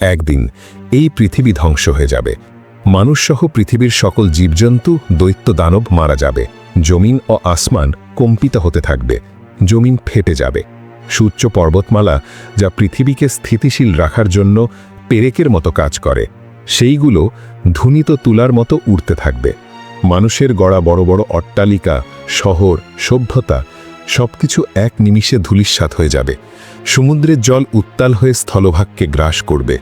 একদিন এই পৃথিবী ধ্বংস হয়ে যাবে। মানুষসহ পৃথিবীর সকল জীবজন্তু, দৈত্য দানব মারা যাবে। জমিন ও আসমান কম্পিত হতে থাকবে। জমিন ফেটে যাবে। সূচ্চ পর্বতমালা যা পৃথিবীকে স্থিতিশীল রাখার জন্য পেরেকের মতো কাজ করে, সেইগুলো ধুনিত তুলার মতো উড়তে থাকবে। মানুষের গড়া বড় বড় অট্টালিকা, শহর, সভ্যতা সবকিছু এক নিমিষে ধূলিস্বাত হয়ে যাবে। সমুদ্রের জল উত্তাল হয়ে স্থলভাগকে গ্রাস করবে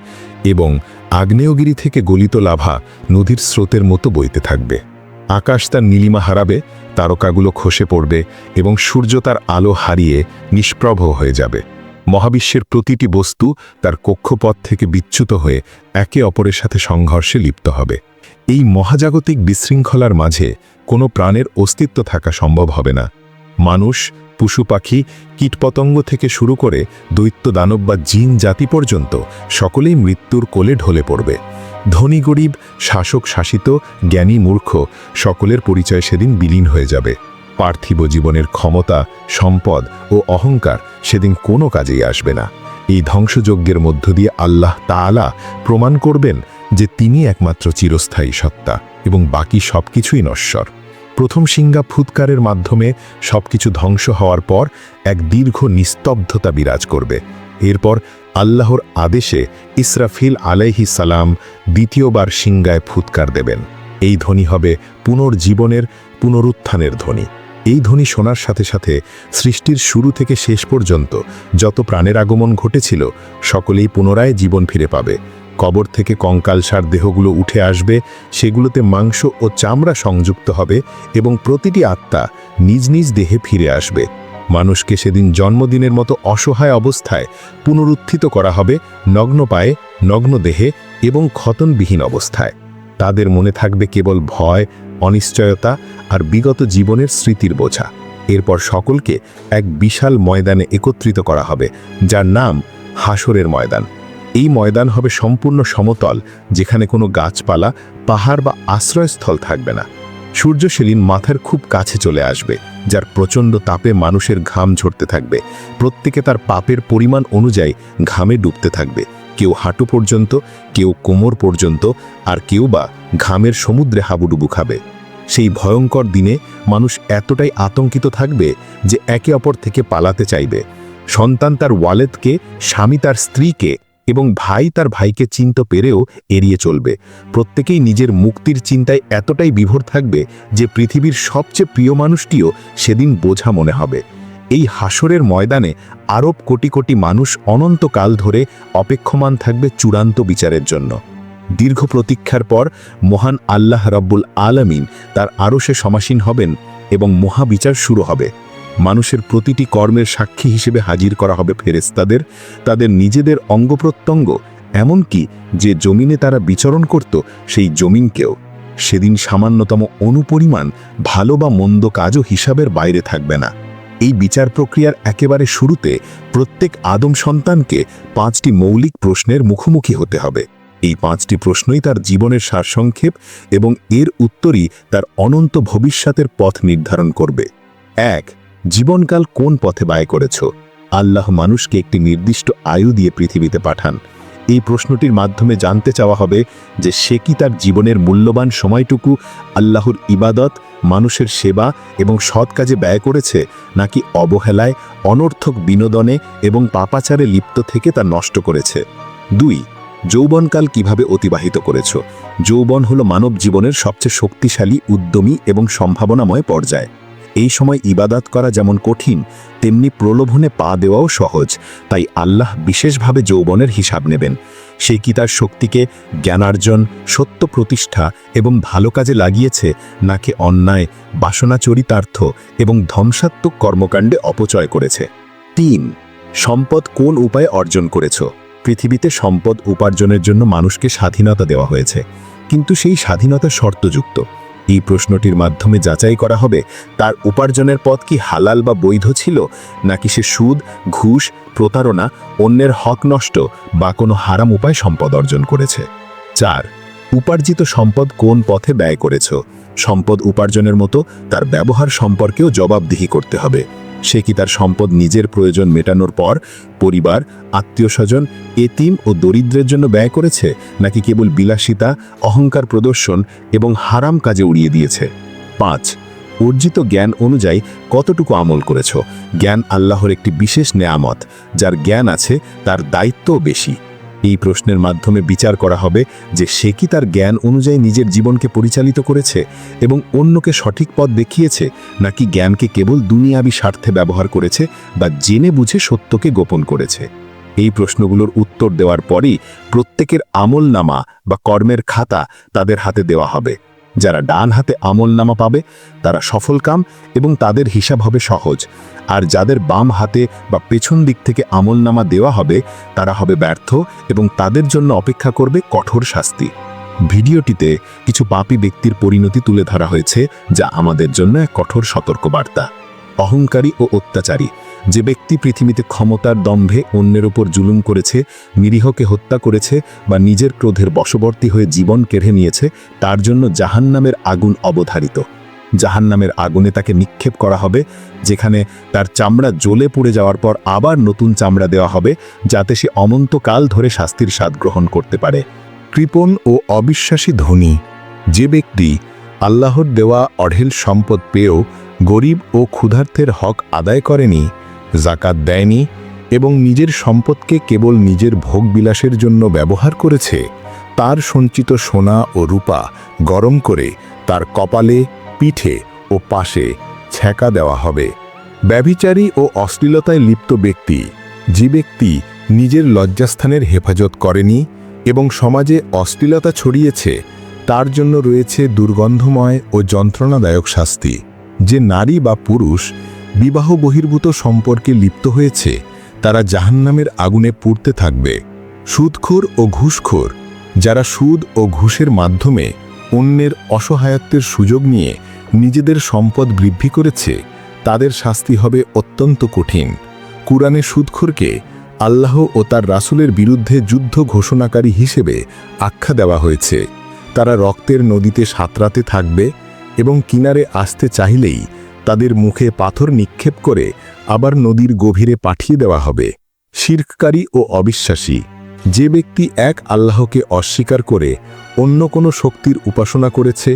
এবং আগ্নেয়গিরি থেকে গলিত লাভা নদীর স্রোতের মতো বইতে থাকবে। আকাশ তার নীলিমা হারাবে, তারকাগুলো খসে পড়বে এবং সূর্য তার আলো হারিয়ে নিষ্প্রভ হয়ে যাবে। মহাবিশ্বের প্রতিটি বস্তু তার কক্ষপথ থেকে বিচ্যুত হয়ে একে অপরের সাথে সংঘর্ষে লিপ্ত হবে। এই মহাজাগতিক বিশৃঙ্খলার মাঝে কোনো প্রাণের অস্তিত্ব থাকা সম্ভব হবে না। মানুষ, পশু পাখি, কীটপতঙ্গ থেকে শুরু করে দৈত্য দানব বা জিন জাতি পর্যন্ত সকলেই মৃত্যুর কোলে ঢলে পড়বে। ধনী গরিব, শাসক শাসিত, জ্ঞানী মূর্খ, সকলের পরিচয় সেদিন বিলীন হয়ে যাবে। পার্থিব জীবনের ক্ষমতা, সম্পদ ও অহংকার সেদিন কোনো কাজেই আসবে না। এই ধ্বংসযজ্ঞের মধ্য দিয়ে আল্লাহ তাআলা প্রমাণ করবেন যে তিনি একমাত্র চিরস্থায়ী সত্তা এবং বাকি সবকিছুই নশ্বর। প্রথম সিঙ্গা ফুৎকারের মাধ্যমে সবকিছু ধ্বংস হওয়ার পর এক দীর্ঘ নিস্তব্ধতা বিরাজ করবে। এরপর আল্লাহর আদেশে ইসরাফিল আলাইহি সালাম দ্বিতীয়বার সিঙ্গায় ফুৎকার দেবেন। এই ধ্বনি হবে পুনর্জীবনের, পুনরুত্থানের ধ্বনি। এই ধ্বনি শোনার সাথে সাথে সৃষ্টির শুরু থেকে শেষ পর্যন্ত যত প্রাণের আগমন ঘটেছিল, সকলেই পুনরায় জীবন ফিরে পাবে। কবর থেকে কঙ্কালসার দেহগুলো উঠে আসবে, সেগুলোতে মাংস ও চামড়া সংযুক্ত হবে এবং প্রতিটি আত্মা নিজ নিজ দেহে ফিরে আসবে। মানুষকে সেদিন জন্মদিনের মতো অসহায় অবস্থায় পুনরুত্থিত করা হবে নগ্ন পায়ে নগ্ন দেহে এবং ক্ষতনবিহীন অবস্থায়। তাদের মনে থাকবে কেবল ভয়, অনিশ্চয়তা আর বিগত জীবনের স্মৃতির বোঝা। এরপর সকলকে এক বিশাল ময়দানে একত্রিত করা হবে, যার নাম হাসরের ময়দান। এই ময়দান হবে সম্পূর্ণ সমতল, যেখানে কোনো গাছপালা, পাহাড় বা আশ্রয়স্থল থাকবে না। সূর্য সেদিন মাথার খুব কাছে চলে আসবে, যার প্রচণ্ড তাপে মানুষের ঘাম ঝরতে থাকবে। প্রত্যেকে তার পাপের পরিমাণ অনুযায়ী ঘামে ডুবতে থাকবে। কেউ হাঁটু পর্যন্ত, কেউ কোমর পর্যন্ত, আর কেউ বা ঘামের সমুদ্রে হাবুডুবু খাবে। সেই ভয়ঙ্কর দিনে মানুষ এতটাই আতঙ্কিত থাকবে যে একে অপর থেকে পালাতে চাইবে। সন্তান তার ওয়ালেটকে স্বামী তার স্ত্রীকে এবং ভাই তার ভাইকে চিনতে পেরেও এড়িয়ে চলবে। প্রত্যেকেই নিজের মুক্তির চিন্তায় এতটাই বিভোর থাকবে যে পৃথিবীর সবচেয়ে প্রিয় মানুষটিও সেদিন বোঝা মনে হবে। এই হাসরের ময়দানে আরব কোটি কোটি মানুষ অনন্তকাল ধরে অপেক্ষমান থাকবে চূড়ান্ত বিচারের জন্য। দীর্ঘ প্রতীক্ষার পর মহান আল্লাহ রব্বুল আলমিন তার আরও সে সমাসীন হবেন এবং মহাবিচার শুরু হবে। মানুষের প্রতিটি কর্মের সাক্ষী হিসেবে হাজির করা হবে ফেরেস্তাদের তাদের নিজেদের অঙ্গ প্রত্যঙ্গ, এমনকি যে জমিনে তারা বিচরণ করত, সেই জমিনকেও। সেদিন সামান্যতম অনুপরিমাণ ভালো বা মন্দ কাজও হিসাবের বাইরে থাকবে না। এই বিচার প্রক্রিয়ার একেবারে শুরুতে প্রত্যেক আদম সন্তানকে পাঁচটি মৌলিক প্রশ্নের মুখোমুখি হতে হবে। এই পাঁচটি প্রশ্নই তার জীবনের সারসংক্ষেপ এবং এর উত্তরই তার অনন্ত ভবিষ্যতের পথ নির্ধারণ করবে। এক জীবনকাল কোন পথে ব্যয় করেছ? আল্লাহ মানুষকে একটি নির্দিষ্ট আয়ু দিয়ে পৃথিবীতে পাঠান। এই প্রশ্নটির মাধ্যমে জানতে চাওয়া হবে যে সে কি তার জীবনের মূল্যবান সময়টুকু আল্লাহর ইবাদত, মানুষের সেবা এবং সৎ কাজে ব্যয় করেছে, নাকি অবহেলায়, অনর্থক বিনোদনে এবং পাপাচারে লিপ্ত থেকে তা নষ্ট করেছে? দুই, যৌবনকাল কীভাবে অতিবাহিত করেছ? যৌবন হলো মানব জীবনের সবচেয়ে শক্তিশালী, উদ্যমী এবং সম্ভাবনাময় পর্যায়। এই সময় ইবাদাত করা যেমন কঠিন, তেমনি প্রলোভনে পা দেওয়াও সহজ। তাই আল্লাহ বিশেষভাবে যৌবনের হিসাব নেবেন। সে কি তার শক্তিকে জ্ঞানার্জন, সত্য প্রতিষ্ঠা এবং ভালো কাজে লাগিয়েছে, নাকি অন্যায় বাসনা চরিতার্থ এবং ধ্বংসাত্মক কর্মকাণ্ডে অপচয় করেছে? তিন, সম্পদ কোন উপায়ে অর্জন করেছ? পৃথিবীতে সম্পদ উপার্জনের জন্য মানুষকে স্বাধীনতা দেওয়া হয়েছে, কিন্তু সেই স্বাধীনতা শর্তযুক্ত। এই প্রশ্নটির মাধ্যমে যাচাই করা হবে, তার উপার্জনের পথ কি হালাল বা বৈধ ছিল, নাকি সে সুদ, ঘুষ, প্রতারণা, অন্যের হক নষ্ট বা কোনো হারাম উপায় সম্পদ অর্জন করেছে? চার, উপার্জিত সম্পদ কোন পথে ব্যয় করেছ? সম্পদ উপার্জনের মতো তার ব্যবহার সম্পর্কেও জবাবদিহি করতে হবে। সে কি তার সম্পদ নিজের প্রয়োজন মেটানোর পর পরিবার আত্মীয় স্বজন এতিম ও দরিদ্রের জন্য ব্যয় করেছে, নাকি কেবল বিলাসিতা, অহংকার প্রদর্শন এবং হারাম কাজে উড়িয়ে দিয়েছে? পাঁচ, অর্জিত জ্ঞান অনুযায়ী কতটুকু আমল করেছ? জ্ঞান আল্লাহর একটি বিশেষ নেয়ামত, যার জ্ঞান আছে, তার দায়িত্ব বেশি। এই প্রশ্নের মাধ্যমে বিচার করা হবে যে সে কি তার জ্ঞান অনুযায়ী নিজের জীবনকে পরিচালিত করেছে এবং অন্যকে সঠিক পথ দেখিয়েছে নাকি জ্ঞানকে কেবল দুনিয়াবি স্বার্থে ব্যবহার করেছে বা জেনে বুঝে সত্যকে গোপন করেছে? এই প্রশ্নগুলোর উত্তর দেওয়ার পরই প্রত্যেকের আমল নামা বা কর্মের খাতা তাদের হাতে দেওয়া হবে। যারা ডান হাতে আমল নামা পাবে, তারা সফল কাম এবং তাদের হিসাব হবে সহজ। আর যাদের বাম হাতে বা পেছন দিক থেকে আমল নামা দেওয়া হবে, তারা হবে ব্যর্থ এবং তাদের জন্য অপেক্ষা করবে কঠোর শাস্তি। ভিডিওটিতে কিছু পাপী ব্যক্তির পরিণতি তুলে ধরা হয়েছে, যা আমাদের জন্য এক কঠোর সতর্কবার্তা। অহংকারী ও অত্যাচারী যে ব্যক্তি পৃথিবীতে ক্ষমতার দম্ভে অন্যের ওপর জুলুম করেছে, নিরীহকে হত্যা করেছে বা নিজের ক্রোধের বশবর্তী হয়ে জীবন কেড়ে নিয়েছে, তার জন্য জাহান্নামের আগুন অবধারিত। জাহান্নামের আগুনে তাকে নিক্ষেপ করা হবে, যেখানে তার চামড়া জ্বলে পুড়ে যাওয়ার পর আবার নতুন চামড়া দেওয়া হবে, যাতে সে অনন্তকাল ধরে শাস্তির স্বাদ গ্রহণ করতে পারে। কৃপণ ও অবিশ্বাসী ধনী, যে ব্যক্তি আল্লাহর দেওয়া অঢেল সম্পদ পেয়েও গরিব ও ক্ষুধার্থের হক আদায় করেনি জাকাত দেয়নি এবং নিজের সম্পদকে কেবল নিজের ভোগবিলাসের জন্য ব্যবহার করেছে, তার সঞ্চিত সোনা ও রূপা গরম করে তার কপালে, পিঠে ও পাশে ছ্যাঁকা দেওয়া হবে। ব্যভিচারী ও অশ্লীলতায় লিপ্ত ব্যক্তি, যে ব্যক্তি নিজের লজ্জাস্থানের হেফাজত করেনি এবং সমাজে অশ্লীলতা ছড়িয়েছে, তার জন্য রয়েছে দুর্গন্ধময় ও যন্ত্রণাদায়ক শাস্তি। যে নারী বা পুরুষ বিবাহ বহির্ভূত সম্পর্কে লিপ্ত হয়েছে, তারা জাহান্নামের আগুনে পুড়তে থাকবে। সুদখোর ও ঘুষখোর, যারা সুদ ও ঘুষের মাধ্যমে অন্যের অসহায়ত্বের সুযোগ নিয়ে নিজেদের সম্পদ বৃদ্ধি করেছে, তাদের শাস্তি হবে অত্যন্ত কঠিন। কুরআনে সুদখোরকে আল্লাহ ও তার রাসূলের বিরুদ্ধে যুদ্ধ ঘোষণাকারী হিসেবে আখ্যা দেওয়া হয়েছে। তারা রক্তের নদীতে সাঁতরাতে থাকবে এবং কিনারে আসতে চাইলেই তাদের মুখে পাথর নিক্ষেপ করে আবার নদীর গভীরে পাঠিয়ে দেওয়া হবে। শির্ককারী ও অবিশ্বাসী, যে ব্যক্তি এক আল্লাহকে অস্বীকার করে অন্য কোনো শক্তির উপাসনা করেছে,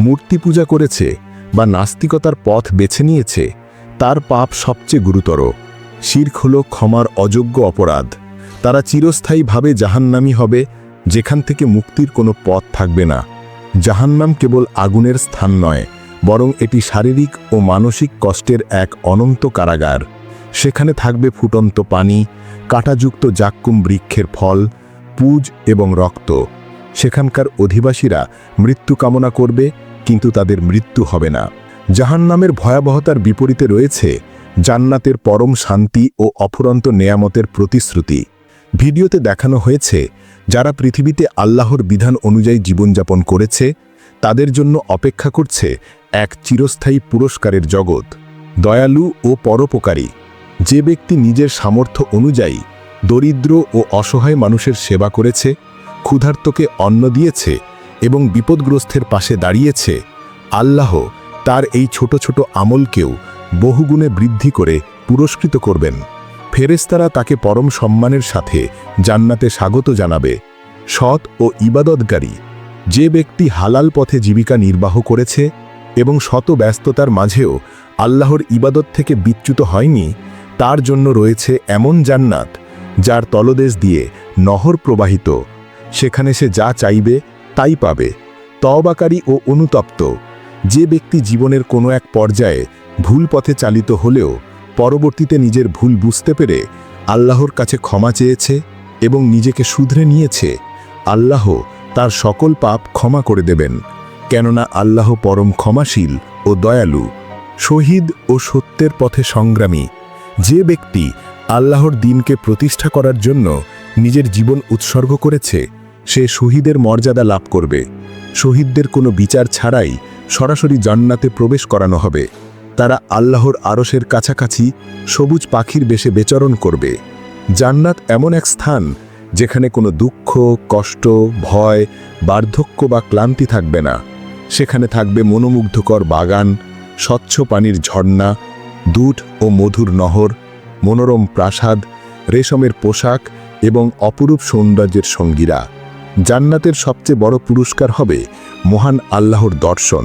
মূর্তি পূজা করেছে বা নাস্তিকতার পথ বেছে নিয়েছে, তার পাপ সবচেয়ে গুরুতর। শির্ক হল ক্ষমার অযোগ্য অপরাধ। তারা চিরস্থায়ীভাবে জাহান্নামি হবে, যেখান থেকে মুক্তির কোনো পথ থাকবে না। জাহান্নাম কেবল আগুনের স্থান নয় বরং এটি শারীরিক ও মানসিক কষ্টের এক অনন্ত কারাগার। সেখানে থাকবে ফুটন্ত পানি, কাঁটাযুক্ত জাক্কুম বৃক্ষের ফল, পুজ এবং রক্ত। সেখানকার অধিবাসীরা মৃত্যু কামনা করবে, কিন্তু তাদের মৃত্যু হবে না। জাহান্নামের ভয়াবহতার বিপরীতে রয়েছে জান্নাতের পরম শান্তি ও অফুরন্ত নেয়ামতের প্রতিশ্রুতি। ভিডিওতে দেখানো হয়েছে, যারা পৃথিবীতে আল্লাহর বিধান অনুযায়ী জীবনযাপন করেছে তাদের জন্য অপেক্ষা করছে এক চিরস্থায়ী পুরস্কারের জগৎ, দয়ালু ও পরোপকারী। যে ব্যক্তি নিজের সামর্থ্য অনুযায়ী দরিদ্র ও অসহায় মানুষের সেবা করেছে, ক্ষুধার্তকে অন্ন দিয়েছে এবং বিপদগ্রস্তের পাশে দাঁড়িয়েছে, আল্লাহ তার এই ছোট ছোট আমলকেও বহুগুণে বৃদ্ধি করে পুরস্কৃত করবেন। ফেরেস্তারা তাকে পরম সম্মানের সাথে জান্নাতে স্বাগত জানাবে। সৎ ও ইবাদতকারী যে ব্যক্তি হালাল পথে জীবিকা নির্বাহ করেছে এবং শত ব্যস্ততার মাঝেও আল্লাহর ইবাদত থেকে বিচ্যুত হয়নি, তার জন্য রয়েছে এমন জান্নাত যার তলদেশ দিয়ে নহর প্রবাহিত। সেখানে সে যা চাইবে, তাই পাবে। তওবাকারী ও অনুতপ্ত। যে ব্যক্তি জীবনের কোনো এক পর্যায়ে ভুল পথে চালিত হলেও পরবর্তীতে নিজের ভুল বুঝতে পেরে আল্লাহর কাছে ক্ষমা চেয়েছে এবং নিজেকে শুধরে নিয়েছে, আল্লাহ তার সকল পাপ ক্ষমা করে দেবেন, কেননা আল্লাহ পরম ক্ষমাশীল ও দয়ালু, শহীদ ও সত্যের পথে সংগ্রামী। যে ব্যক্তি আল্লাহর দিনকে প্রতিষ্ঠা করার জন্য নিজের জীবন উৎসর্গ করেছে, সে শহীদের মর্যাদা লাভ করবে। শহীদদের কোনো বিচার ছাড়াই সরাসরি জান্নাতে প্রবেশ করানো হবে। তারা আল্লাহর আরশের কাছাকাছি সবুজ পাখির বেশে বেচরণ করবে। জান্নাত এমন এক স্থান যেখানে কোনো দুঃখ, কষ্ট, ভয়, বার্ধক্য বা ক্লান্তি থাকবে না, সেখানে থাকবে মনোমুগ্ধকর বাগান, স্বচ্ছ পানির ঝর্ণা, দুধ ও মধুর নহর, মনোরম প্রাসাদ, রেশমের পোশাক এবং অপরূপ সৌন্দর্যের সঙ্গীরা। জান্নাতের সবচেয়ে বড় পুরস্কার হবে মহান আল্লাহর দর্শন,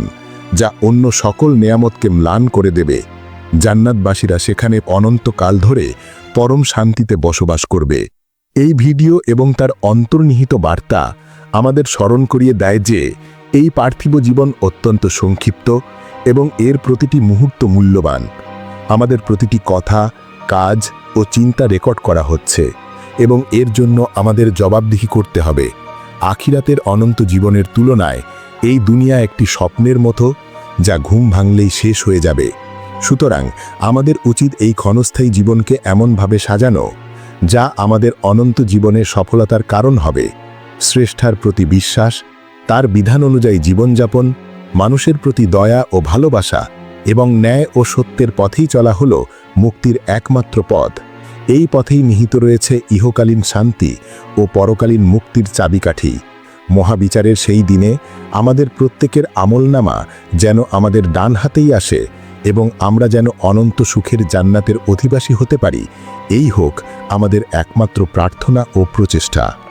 যা অন্য সকল নেয়ামতকে ম্লান করে দেবে। জান্নাতবাসীরা সেখানে অনন্তকাল ধরে পরম শান্তিতে বসবাস করবে। এই ভিডিও এবং তার অন্তর্নিহিত বার্তা আমাদের স্মরণ করিয়ে দেয় যে এই পার্থিব জীবন অত্যন্ত সংক্ষিপ্ত এবং এর প্রতিটি মুহূর্ত মূল্যবান। আমাদের প্রতিটি কথা, কাজ ও চিন্তা রেকর্ড করা হচ্ছে এবং এর জন্য আমাদের জবাবদিহি করতে হবে। আখিরাতের অনন্ত জীবনের তুলনায় এই দুনিয়া একটি স্বপ্নের মতো যা ঘুম ভাঙলেই শেষ হয়ে যাবে। সুতরাং আমাদের উচিত এই ক্ষণস্থায়ী জীবনকে এমনভাবে সাজানো যা আমাদের অনন্ত জীবনের সফলতার কারণ হবে। শ্রেষ্ঠার প্রতি বিশ্বাস, তার বিধান অনুযায়ী জীবনযাপন, মানুষের প্রতি দয়া ও ভালোবাসা এবং ন্যায় ও সত্যের পথেই চলা হল মুক্তির একমাত্র পথ। এই পথেই নিহিত রয়েছে ইহকালীন শান্তি ও পরকালীন মুক্তির চাবিকাঠি। মহাবিচারের সেই দিনে আমাদের প্রত্যেকের আমলনামা যেন আমাদের ডান হাতেই আসে এবং আমরা যেন অনন্ত সুখের জান্নাতের অধিবাসী হতে পারি, এই হোক আমাদের একমাত্র প্রার্থনা ও প্রচেষ্টা।